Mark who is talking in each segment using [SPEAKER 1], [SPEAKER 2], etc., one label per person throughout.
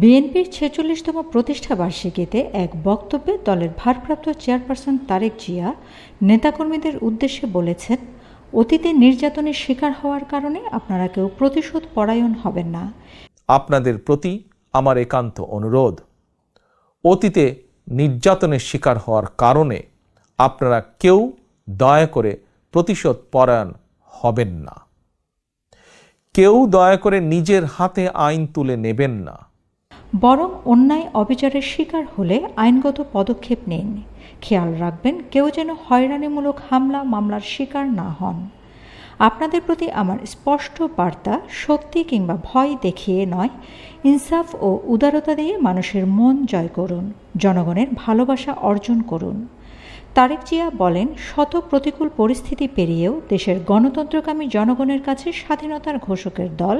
[SPEAKER 1] বিএনপির ছেচল্লিশতম প্রতিষ্ঠা বার্ষিকীতে এক বক্তব্যে দলের ভারপ্রাপ্ত চেয়ারপারসন তারেক জিয়া নেতাকর্মীদের উদ্দেশ্যে বলেছেন, অতীতে নির্যাতনের শিকার হওয়ার কারণে আপনারা কেউ প্রতিশোধ পরায়ণ হবেন না।
[SPEAKER 2] আপনাদের প্রতি আমার একান্ত অনুরোধ, অতীতে নির্যাতনের শিকার হওয়ার কারণে আপনারা কেউ দয়া করে প্রতিশোধ পরায়ণ হবেন না। কেউ দয়া করে নিজের হাতে আইন তুলে নেবেন না।
[SPEAKER 1] বরং অন্যায় অবিচারের শিকার হলে আইনগত পদক্ষেপ নিন। খেয়াল রাখবেন, কেউ যেন হয়রানিমূলক হামলা, মামলার শিকার না হন। আপনাদের প্রতি আমার স্পষ্ট বার্তা, শক্তি কিংবা ভয় দেখিয়ে নয়, ইনসাফ ও উদারতা দিয়ে মানুষের মন জয় করুন, জনগণের ভালোবাসা অর্জন করুন। তারেক জিয়া বলেন শত প্রতিকূল পরিস্থিতি পেরিয়েও দেশের গণতন্ত্রকামী জনগণের কাছে স্বাধীনতার ঘোষকের দল,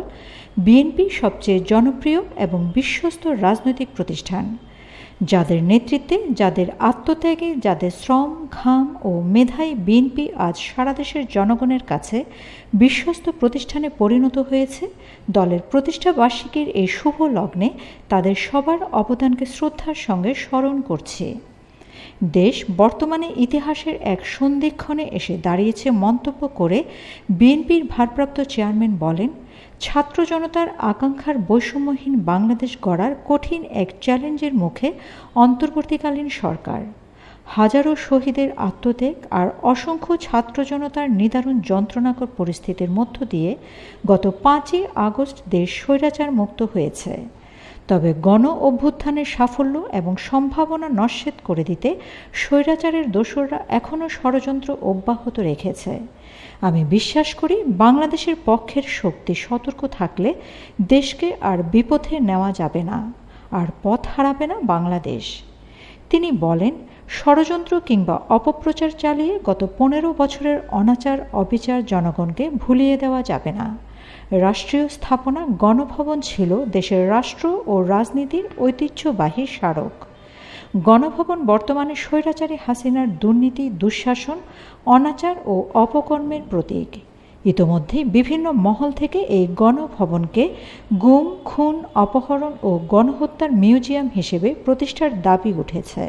[SPEAKER 1] বিএনপি সবচেয়ে জনপ্রিয় এবং বিশ্বস্ত রাজনৈতিক প্রতিষ্ঠান। যাদের নেতৃত্বে, যাদের আত্মত্যাগে, যাদের শ্রম, ঘাম ও মেধায় বিএনপি আজ সারা দেশের জনগণের কাছে বিশ্বস্ত প্রতিষ্ঠানে পরিণত হয়েছে, দলের প্রতিষ্ঠা বার্ষিকীর এই শুভ লগ্নে তাদের সবার অবদানকে শ্রদ্ধার সঙ্গে স্মরণ করছে। দেশ বর্তমানে ইতিহাসের এক সন্ধিক্ষণে এসে দাঁড়িয়েছে মন্তব্য করে বিএনপির ভারপ্রাপ্ত চেয়ারম্যান বলেন, ছাত্র জনতার আকাঙ্ক্ষার বৈষম্যহীন বাংলাদেশ গড়ার কঠিন এক চ্যালেঞ্জের মুখে অন্তর্বর্তীকালীন সরকার। হাজারো শহীদের আত্মত্যাগ আর অসংখ্য ছাত্র জনতার নিদারুণ যন্ত্রণাকর পরিস্থিতির মধ্য দিয়ে গত পাঁচই আগস্ট দেশ স্বৈরাচার মুক্ত হয়েছে। তবে গণ অভ্যুত্থানের সাফল্য এবং সম্ভাবনা নস্বেত করে দিতে স্বৈরাচারের দোসররা এখনও ষড়যন্ত্র অব্যাহত রেখেছে। আমি বিশ্বাস করি বাংলাদেশের পক্ষের শক্তি সতর্ক থাকলে দেশকে আর বিপথে নেওয়া যাবে না, আর পথ হারাবে না বাংলাদেশ। তিনি বলেন, ষড়যন্ত্র কিংবা অপপ্রচার চালিয়ে গত পনেরো বছরের অনাচার অবিচার জনগণকে ভুলিয়ে দেওয়া যাবে না। রাষ্ট্রীয় স্থাপনা গণভবন ছিল দেশের রাষ্ট্র ও রাজনীতির ঐতিহ্যবাহী স্মারক। গণভবন বর্তমানে স্বৈরাচারী হাসিনার দুর্নীতি, দুঃশাসন, অনাচার ও অপকর্মের প্রতীক। ইতোমধ্যে বিভিন্ন মহল থেকে এই গণভবনকে গুম, খুন, অপহরণ ও গণহত্যার মিউজিয়াম হিসেবে প্রতিষ্ঠার দাবি উঠেছে।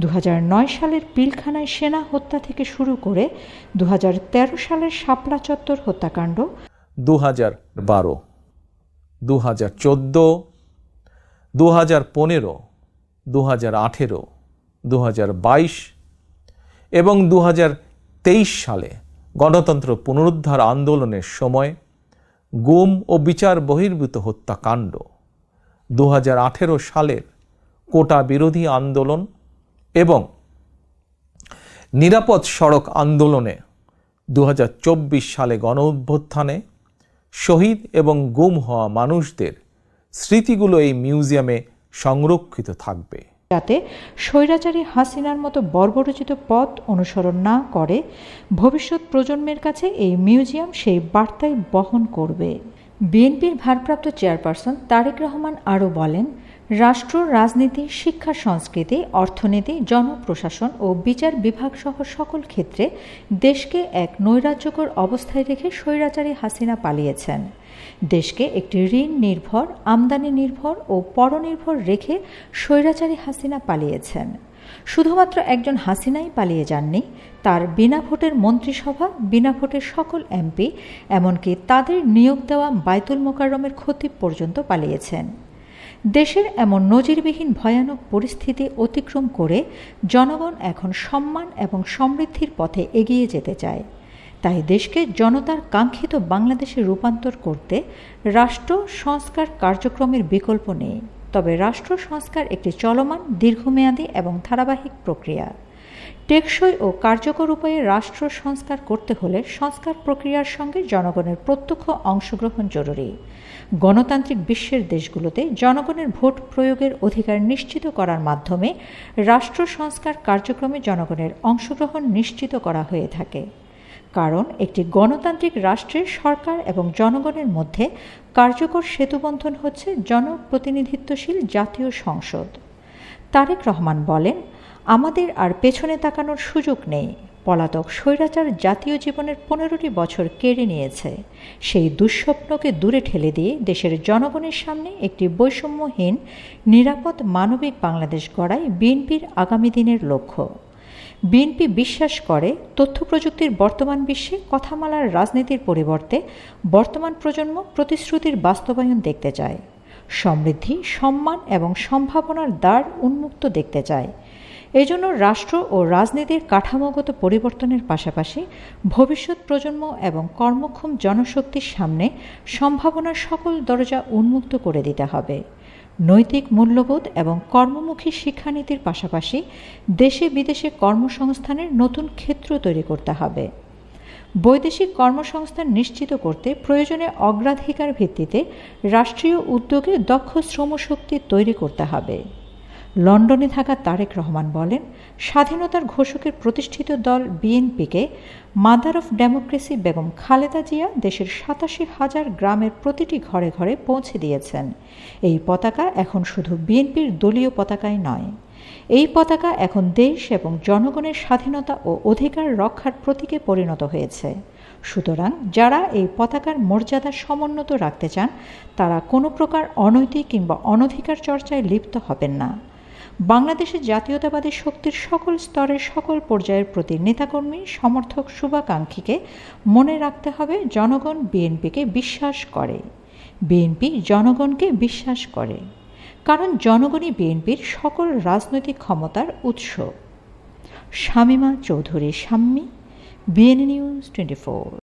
[SPEAKER 1] দু হাজার নয় সালের পিলখানায় সেনা হত্যা থেকে শুরু করে দু হাজার তেরো সালের শাপলা চত্বর হত্যাকাণ্ড
[SPEAKER 2] দু হাজার বারো দু হাজার চোদ্দ দু হাজার পনেরো দু হাজার আঠেরো দু হাজার বাইশ এবং দু হাজার তেইশ সালে গণতন্ত্র পুনরুদ্ধার আন্দোলনের সময় গুম ও বিচার বহির্ভূত হত্যাকাণ্ড দু হাজার আঠেরো সালের কোটা বিরোধী আন্দোলন এবং নিরাপদ সড়ক আন্দোলনে দু হাজার চব্বিশ সালে গণ অভ্যুত্থানে শহীদ এবং গুম হওয়া মানুষদের স্মৃতিগুলো এই মিউজিয়ামে সংরক্ষিত থাকবে।
[SPEAKER 1] যাতে স্বৈরাচারী হাসিনার মতো বর্বরচিত পথ অনুসরণ না করে, ভবিষ্যৎ প্রজন্মের কাছে এই মিউজিয়াম সেই বার্তায় বহন করবে। বিএনপির ভারপ্রাপ্ত চেয়ারপারসন তারেক রহমান আরও বলেন রাষ্ট্র, রাজনীতি, শিক্ষা, সংস্কৃতি, অর্থনীতি, জনপ্রশাসন ও বিচার বিভাগ সহ সকল ক্ষেত্রে দেশকে এক নৈরাজ্যকর অবস্থায় রেখে স্বৈরাচারী হাসিনা পালিয়েছেন। দেশকে একটি ঋণ নির্ভর, আমদানি নির্ভর ও পরনির্ভর রেখে স্বৈরাচারী হাসিনা পালিয়েছেন। শুধুমাত্র একজন হাসিনাই পালিয়ে যাননি, তার বিনা ভোটের মন্ত্রিসভা, বিনা ভোটের সকল এমপি, এমনকি তাদের নিয়োগ দেওয়া বাইতুল মোকাররমের ক্ষতি পর্যন্ত পালিয়েছেন। দেশের এমন নজিরবিহীন ভয়ানক পরিস্থিতি অতিক্রম করে জনগণ এখন সম্মান এবং সমৃদ্ধির পথে এগিয়ে যেতে চায়। তাই দেশকে জনতার কাঙ্ক্ষিত বাংলাদেশে রূপান্তর করতে রাষ্ট্র সংস্কার কার্যক্রমের বিকল্প নেই। তবে রাষ্ট্র সংস্কার একটি চলমান, দীর্ঘমেয়াদী এবং ধারাবাহিক প্রক্রিয়া। টেকসই ও কার্যকর উপায়ে রাষ্ট্র সংস্কার করতে হলে সংস্কার প্রক্রিয়ার সঙ্গে জনগণের প্রত্যক্ষ অংশগ্রহণ জরুরি। গণতান্ত্রিক বিশ্বের দেশগুলোতে জনগণের ভোট প্রয়োগের অধিকার নিশ্চিত করার মাধ্যমে রাষ্ট্র সংস্কার কার্যক্রমে জনগণের অংশগ্রহণ নিশ্চিত করা হয়ে থাকে। কারণ একটি গণতান্ত্রিক রাষ্ট্রের সরকার এবং জনগণের মধ্যে কার্যকর সেতুবন্ধন হচ্ছে জনপ্রতিনিধিত্বশীল জাতীয় সংসদ। তারেক রহমান বলেন আমাদের আর পেছনে তাকানোর সুযোগ নেই। পলাতক স্বৈরাচার জাতীয় জীবনের পনেরোটি বছর কেড়ে নিয়েছে। সেই দুঃস্বপ্নকে দূরে ঠেলে দিয়ে দেশের জনগণের সামনে একটি বৈষম্যহীন, নিরাপদ, মানবিক বাংলাদেশ গড়াই বিএনপির আগামী দিনের লক্ষ্য। বিএনপি বিশ্বাস করে, তথ্য প্রযুক্তির বর্তমান বিশ্বে কথামালার রাজনীতির পরিবর্তে বর্তমান প্রজন্ম প্রতিশ্রুতির বাস্তবায়ন দেখতে চায়। সমৃদ্ধি, সম্মান এবং সম্ভাবনার দ্বার উন্মুক্ত দেখতে চায়। এজন্য রাষ্ট্র ও রাজনীতির কাঠামোগত পরিবর্তনের পাশাপাশি ভবিষ্যৎ প্রজন্ম এবং কর্মক্ষম জনশক্তির সামনে সম্ভাবনার সকল দরজা উন্মুক্ত করে দিতে হবে। নৈতিক মূল্যবোধ এবং কর্মমুখী শিক্ষানীতির পাশাপাশি দেশে বিদেশে কর্মসংস্থানের নতুন ক্ষেত্র তৈরি করতে হবে। বৈদেশিক কর্মসংস্থান নিশ্চিত করতে প্রয়োজনে অগ্রাধিকার ভিত্তিতে রাষ্ট্রীয় উদ্যোগে দক্ষ শ্রমশক্তি তৈরি করতে হবে। লন্ডনে থাকা তারেক রহমান বলেন, স্বাধীনতার ঘোষকের প্রতিষ্ঠিত দল বিএনপিকে mother of democracy Begum Khaleda Zia দেশের সাতাশি হাজার গ্রামের প্রতিটি ঘরে ঘরে পৌঁছে দিয়েছেন। এই পতাকা এখন শুধু বিএনপির দলীয় পতাকাই নয়। এই পতাকা এখন দেশ এবং জনগণের স্বাধীনতা ও অধিকার রক্ষার প্রতীকে পরিণত হয়েছে। সুতরাং যারা এই পতাকার মর্যাদা সমুন্নত রাখতে চান, তারা কোনো প্রকার অনৈতিক কিংবা অনধিকার চর্চায় লিপ্ত হবেন না। বাংলাদেশের জাতীয়তাবাদী শক্তির সকল স্তরের সকল পর্যায়ের প্রতি নেতাকর্মী, সমর্থক শুভাকাঙ্ক্ষীকে মনে রাখতে হবে, জনগণ বিএনপিকে বিশ্বাস করে। বিএনপি জনগণকে বিশ্বাস করে, কারণ জনগণই বিএনপির সকল রাজনৈতিক ক্ষমতার উৎস। Shamima Chowdhury, Shammi BN news twenty four.